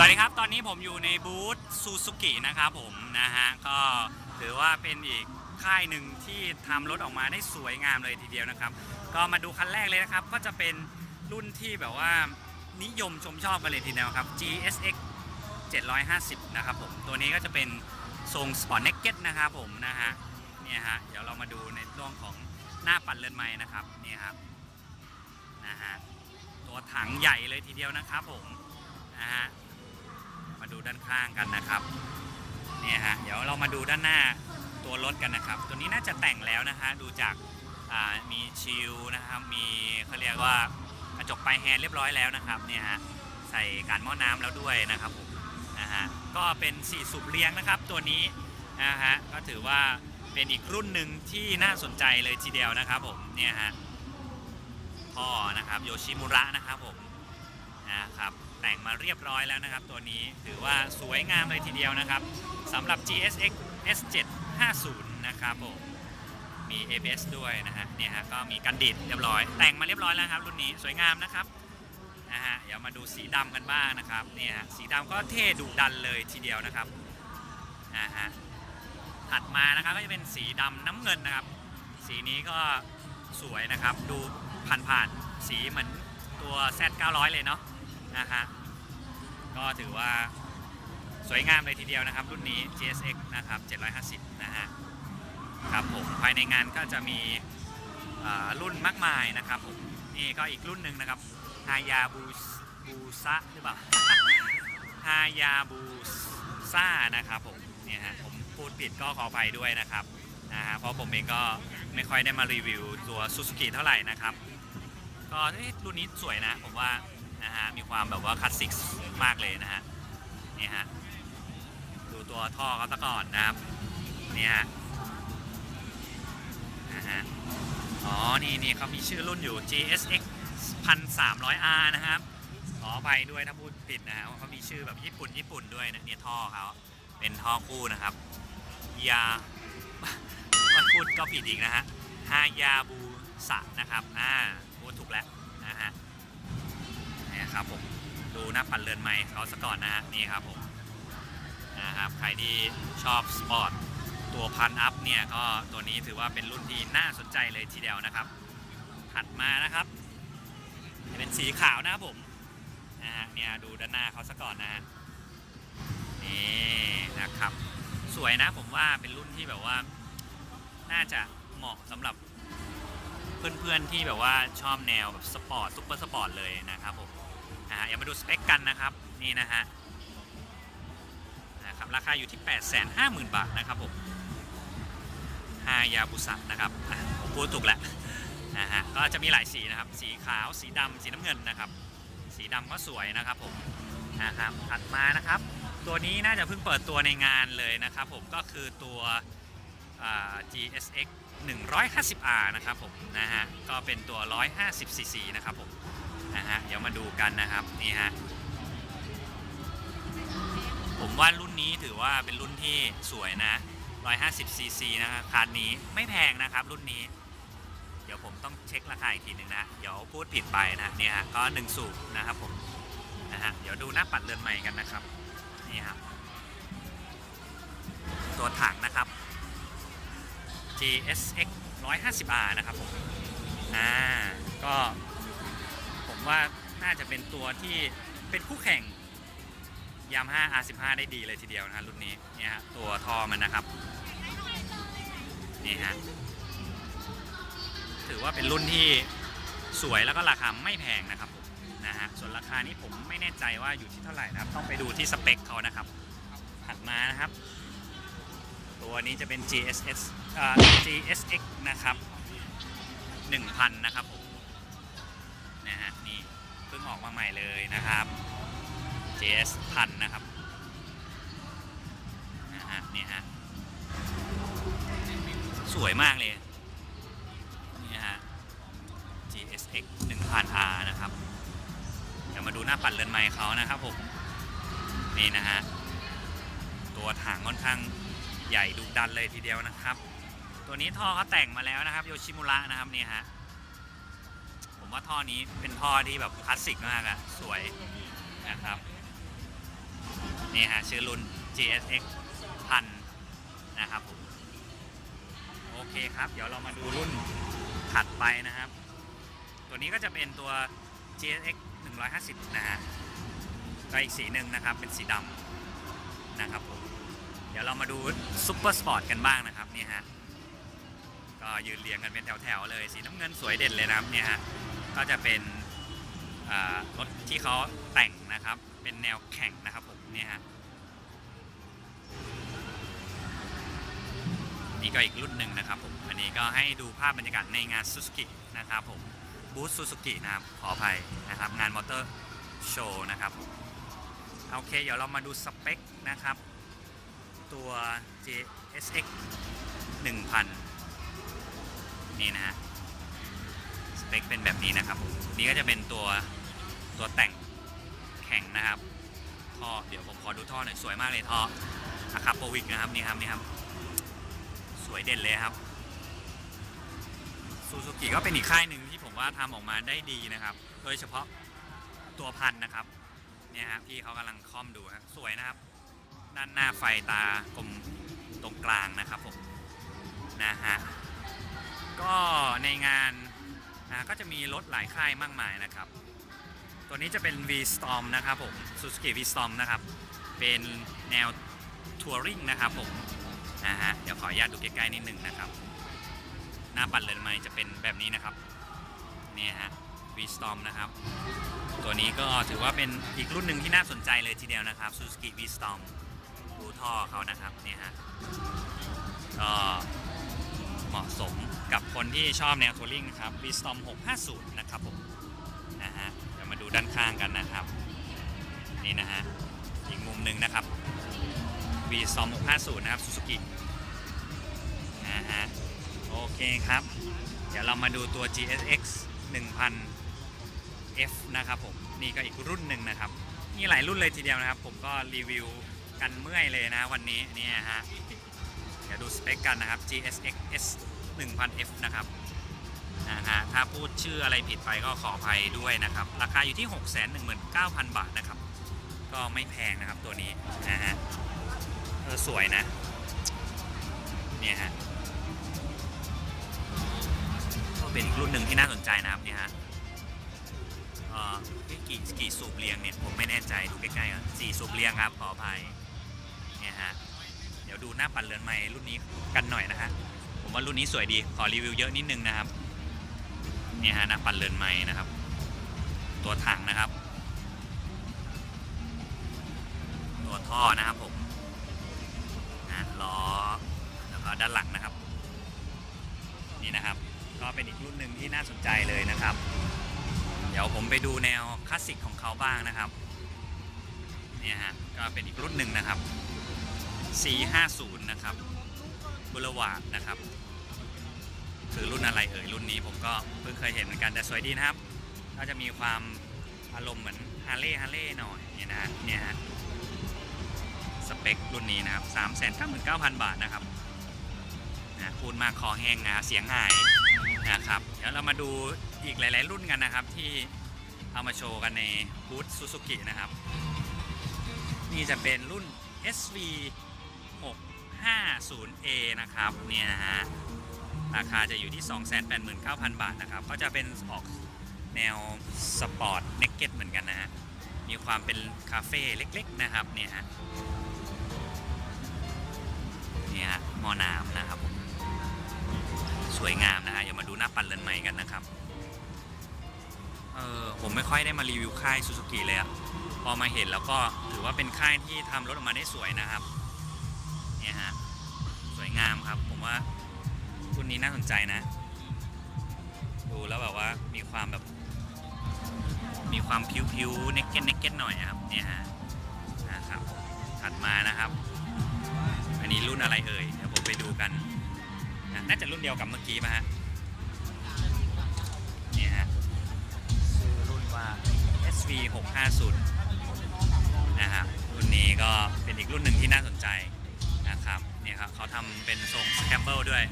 สวัสดีครับ ตอนนี้ผมอยู่ในบูธซูซูกินะครับผมนะฮะ ก็ถือว่าเป็นอีกค่ายหนึ่งที่ทำรถออกมาได้สวยงามเลยทีเดียวนะครับ ก็มาดูคันแรกเลยนะครับ ก็จะเป็นรุ่นที่แบบว่านิยมชมชอบกันเลยทีเดียวครับ GSX 750 นะครับผม ตัวนี้ก็จะเป็นทรง Sport Naked นะครับผมนะฮะ เนี่ยฮะ เดี๋ยวเรามาดูในเรื่องของหน้าปัดเรือนไม้นะครับ เนี่ยครับ นะฮะ ตัวถังใหญ่เลยทีเดียวนะครับผม นะฮะ มาดูด้านข้างกันนะครับเนี่ยฮะเดี๋ยวเรามาดูด้านหน้าตัวรถกันนะครับ ตัวนี้น่าจะแต่งแล้วนะฮะดูจากมีชิลนะครับมีเขาเรียกว่ากระจกปลายแฮนด์เรียบร้อยแล้วนะครับเนี่ยฮะใส่การหม้อน้ำแล้วด้วยนะครับผมนะฮะก็เป็นสี่สูบเลี้ยงนะครับ ตัวนี้นะฮะก็ถือว่าเป็นอีกรุ่นหนึ่งที่น่าสนใจเลยทีเดียวนะครับผมเนี่ยฮะท่อนะครับโยชิมุระนะครับผมนะครับ แต่งมาเรียบร้อยแล้วนะครับ ตัวนี้ถือว่าสวยงามเลยทีเดียวนะครับสำหรับ GSX S750 นะครับผมมี ABS ด้วยนะฮะเนี่ยฮะก็มีกันดิดเรียบร้อย แต่งมาเรียบร้อยแล้วครับรุ่นนี้สวยงามนะครับนะฮะเดี๋ยวมาดูสีดำกันบ้างนะครับเนี่ยฮะสีดำก็เท่ดุดันเลยทีเดียวนะครับนะฮะถัดมานะครับก็จะเป็นสีดำน้ำเงินนะครับ สีนี้ก็สวยนะครับ ดูผ่านๆสีเหมือนตัว Z900 เลยเนาะนะฮะ ก็ถือว่าสวยงามเลยทีเดียวนะครับ รุ่นนี้ GSX นะครับ 750 นะฮะครับผมภายในงานก็จะมีรุ่นมากมายนะครับผมนี่ก็อีกรุ่นหนึ่งนะครับฮายาบูบูซะหรือเปล่าฮายาบูซ่านะครับผมเนี่ยฮะผมพูดผิดก็ขออภัยด้วยนะครับนะฮะเพราะผมเองก็ไม่ค่อยได้มารีวิวตัวซูซูกิเท่าไหร่นะครับ ก็เอ๊ะรุ่นนี้สวยนะผมว่า นะฮะ มีความแบบว่าคลาสสิกมากเลยนะฮะ นี่ฮะ ดูตัวท่อเขาซะก่อนนะครับ นี่ฮะนะฮะ อ๋อ นี่นี่เขามีชื่อรุ่นอยู่ GSX 1300R นะครับ ขออภัยด้วยถ้าพูดผิดนะฮะเขามีชื่อแบบญี่ปุ่นญี่ปุ่นด้วยนะเนี่ยท่อเขาเป็นท่อคู่นะครับ ยามันพูดก็ผิดอีกนะฮะฮายาบูสะนะครับ อ่าพูดถูกแล้ว นี่ยครับผมดูหน้าปัดเรือนไม้เขาซะก่อนนะฮะนี่ครับผมนะครับใครที่ชอบสปอร์ตตัวพันอัพเนี่ยก็ตัวนี้ถือว่าเป็นรุ่นที่น่าสนใจเลยทีเดียวนะครับ ถัดมานะครับจะเป็นสีขาวนะครับผมนะฮะเนี่ยดูด้านหน้าเขาซะก่อนนะฮะนี่นะครับ สวยนะผมว่าเป็นรุ่นที่แบบว่า น่าจะเหมาะสำหรับเพื่อนๆที่แบบว่าชอบแนวแบบสปอร์ตซุปเปอร์สปอร์ตเลยนะครับผม นะฮะอย่ามาดูสเปคกันนะครับนี่นะฮะนะครับราคาอยู่ที่ 850,000 บาทนะครับผมฮายาบุสะนะครับผมพูดถูกแล้วนะฮะก็จะมีหลายสีนะครับ สีขาวสีดำสีน้ำเงินนะครับ สีดำก็สวยนะครับผมนะครับถัดมานะครับ ตัวนี้น่าจะเพิ่งเปิดตัวในงานเลยนะครับผมก็คือตัว GSX 150R นะครับผมนะฮะก็เป็นตัว 150cc นะครับผม นะฮะเดี๋ยวมาดูกันนะครับนี่ฮะผมว่ารุ่นนี้ถือว่าเป็นรุ่นที่สวยนะ 150cc นะครับคันนี้ไม่แพงนะครับ รุ่นนี้ เดี๋ยวผมต้องเช็คราคาอีกทีหนึ่งนะ เดี๋ยวพูดผิดไปนะเนี่ยฮะก็1สูบนะครับผมนะฮะเดี๋ยวดูหน้าปัดเรือนใหม่กันนะครับนี่ครับตัวถังนะครับ GSX 150R นะครับผมอ่าก็ ว่าน่าจะเป็นตัวที่เป็นคู่แข่งยาม5 R15 ได้ดีเลยทีเดียวนะฮะรุ่นนี้เนี่ยฮะตัวท่อมันนะครับนี่ฮะถือว่าเป็นรุ่นที่สวยแล้วก็ราคาไม่แพงนะครับนะฮะส่วนราคานี้ผมไม่แน่ใจว่าอยู่ที่เท่าไหร่นะครับ ต้องไปดูที่สเปคเขานะครับถัดมานะครับ ตัวนี้จะเป็น GSS อ่า GSX นะครับ 1,000 นะครับผม ออกมาใหม่เลยนะครับ GS พันนะครับนะฮะนี่ฮะสวยมากเลยนี่ฮะ GSX 1000R นะครับเดี๋ยวมาดูหน้าปัดเรือนไม้เขานะครับผมนี่นะฮะตัวถังค่อนข้างใหญ่ดุดันเลยทีเดียวนะครับ ตัวนี้ท่อเขาแต่งมาแล้วนะครับโยชิมุระนะครับนี่ฮะ ผมว่าท่อนี้เป็นท่อที่แบบคลาสสิกมากอะสวยนะครับ นี่ฮะชื่อรุ่น GSX พันนะครับผม โอเคครับ เดี๋ยวเรามาดูรุ่นถัดไปนะครับ ตัวนี้ก็จะเป็นตัว GSX 150 นะฮะก็อีกสีหนึ่งนะครับ เป็นสีดำนะครับผม เดี๋ยวเรามาดูซุปเปอร์สปอร์ตกันบ้างนะครับนี่ฮะก็ยืนเรียงกันเป็นแถวๆเลย สีน้ำเงินสวยเด่นเลยนะครับเนี่ยฮะ ก็จะเป็นรถที่เขาแต่งนะครับ เป็นแนวแข่งนะครับผมเนี่ยฮะนี่ก็อีกรุ่นหนึ่งนะครับผมอันนี้ก็ให้ดูภาพบรรยากาศในงานซูซูกินะครับผมบูธซูซูกินะครับขออภัยนะครับงานมอเตอร์โชว์นะครับโอเค เดี๋ยวเรามาดูสเปคนะครับ ตัว JSX 1000 นี่นะฮะ เปคเป็นแบบนี้นะครับ นี่ก็จะเป็นตัวตัวแต่งแข่งนะครับท่อเดี๋ยวผมขอดูท่อหน่อยสวยมากเลยท่ออะคาโปวิกนะครับนี่ครับนี่ครับ สวยเด่นเลยครับซูซูกิก็เป็นอีกค่ายหนึ่งที่ผมว่าทำออกมาได้ดีนะครับ โดยเฉพาะตัวพันนะครับเนี่ยครับพี่เขากำลังค่อมดูครับสวยนะครับ ด้านหน้าไฟตากลมตรงกลางนะครับผมนะฮะก็ในงาน นะก็จะมีรถหลายค่ายมากมายนะครับ ตัวนี้จะเป็น V Storm นะครับผม Suzuki V Storm นะครับ เป็นแนวทัวริงนะครับผมนะฮะเดี๋ยวขออนุญาตดูใกล้ๆนิดนึงนะครับ หน้าปัดเลนไมจะเป็นแบบนี้นะครับเนี่ยฮะ V Storm นะครับ ตัวนี้ก็ถือว่าเป็นอีกรุ่นหนึ่งที่น่าสนใจเลยทีเดียวนะครับ Suzuki V Storm ดูท่อเขานะครับเนี่ยฮะก็ เหมาะสมกับคนที่ชอบแนวทัวริงนะครับ V s t o m 650 นะครับผมนะฮะเดี๋ยวมาดูด้านข้างกันนะครับ นี่นะฮะอีกมุมหนึ่งนะครับ V 2 6 5 0 นะครับ Suzuki นะฮะโอเคครับ เดี๋ยวเรามาดูตัว GSX 1000 F นะครับผมนี่ก็อีกรุ่นหนึ่งนะครับมีหลายรุ่นเลยทีเดียวนะครับ ผมก็รีวิวกันเมื่อยเลยนะวันนี้นี่ฮะ เดี๋ยวดูสเปคกันนะครับ GSX S 1000 F นะครับนะฮะถ้าพูดชื่ออะไรผิดไปก็ขออภัยด้วยนะครับ ราคาอยู่ที่ 619,000 บาทนะครับ ก็ไม่แพงนะครับตัวนี้นะฮะเออสวยนะ เนี่ยฮะก็เป็นอีกรุ่นหนึ่งที่น่าสนใจนะครับเนี่ยฮะเอ่อกี่กี่สูบเรียงเนี่ยผมไม่แน่ใจดูใกล้ๆอะสี่สูบเรียงครับขออภัยเนี่ยฮะ ยวดูหน้าปัดเรือนใหม่รุ่นนี้กันหน่อยนะฮะผมว่ารุ่นนี้สวยดีขอรีวิวเยอะนิดนึงนะครับเนี่ยฮะหน้าปัดเรือนใหม่นะครับ ตัวถังนะครับ ตัวท่อนะครับผมนล้อแล้วก็ด้านหลังนะครับ นี่นะครับ ก็เป็นอีกรุ่นหนึ่งที่น่าสนใจเลยนะครับ เดี๋ยวผมไปดูแนวคลาสสิกของเขาบ้างนะครับเนี่ยฮะก็เป็นอีกรุ่นหนึ่งนะครับ 450 นะครับบุรวาดนะครับ คือรุ่นอะไรเอ่ย รุ่นนี้ผมก็เพิ่งเคยเห็นเหมือนกันแต่สวยดีนะครับ ก็จะมีความอารมณ์เหมือนฮาร์เลย์ฮาร์เลย์หน่อยเนี่ยนะเนี่ยฮะสเปครุ่นนี้นะครับ 3 9 9 0 0 0 บาทนะครับนะพูดมากคอแห้งนะเสียงหายนะครับ เดี๋ยวเรามาดูอีกหลาย ๆ รุ่นกันนะครับที่เอามาโชว์กันในบูธซูซูกินะครับ นี่จะเป็นรุ่น SV 50A นะครับเนี่ยนะฮะราคาจะอยู่ที่ 289,000 บาทนะครับก็จะเป็นออกแนวสปอร์ตเนกเก็ตเหมือนกันนะฮะมีความเป็นคาเฟ่เล็กๆนะครับเนี่ยฮะนี่ฮะมอน้ำนะครับ สวยงามนะฮะอย่ามาดูหน้าปันเรือนใหม่กันนะครับเออผมไม่ค่อยได้มารีวิวค่ายซูซูกิเลยอะพอมาเห็นแล้วก็ถือว่าเป็นค่ายที่ทำรถออกมาได้สวยนะครับ เนี่ยฮะ สวยงามครับ ผมว่ารุ่นนี้น่าสนใจนะ ดูแล้วแบบว่ามีความแบบ มีความผิวๆเน็กเก็ตเน็กเก็ตหน่อยครับ เนี่ยฮะนะครับ ถัดมานะครับ อันนี้รุ่นอะไรเอ่ย เดี๋ยวผมไปดูกันนะน่าจะรุ่นเดียวกับเมื่อกี้ป่ะฮะเนี่ยฮะชื่อรุ่นว่า SV 650นะครับรุ่นนี้ก็เป็นอีกรุ่นหนึ่งที่น่าสนใจ เี่ยครับเขาทำเป็นทรงสแคมเบิลด้วย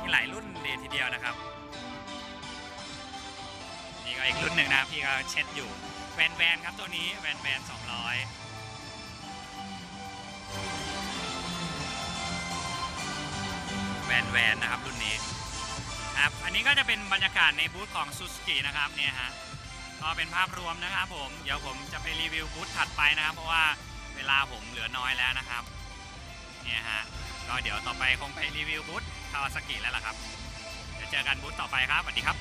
มีหลายรุ่นเลยทีเดียวนะครับ นี่ก็อีกรุ่นหนึ่งนะพี่ก็เช็ดอยู่แวนแวนครับตัวนี้แวนแวนสองร้อยแวนแวนนะครับรุ่นนี้ครับอันนี้ก็จะเป็นบรรยากาศในบูธของซูซูกินะครับเนี่ยฮะก็เป็นภาพรวมนะครับผม เดี๋ยวผมจะไปรีวิวบูธถัดไปนะครับ เพราะว่าเวลาผมเหลือน้อยแล้วนะครับ เนี่ยฮะก็เดี๋ยวต่อไปคงไปรีวิวบูธคาวาซากิแล้วล่ะครับ เดี๋ยวเจอกันบูธต่อไปครับสวัสดีครับ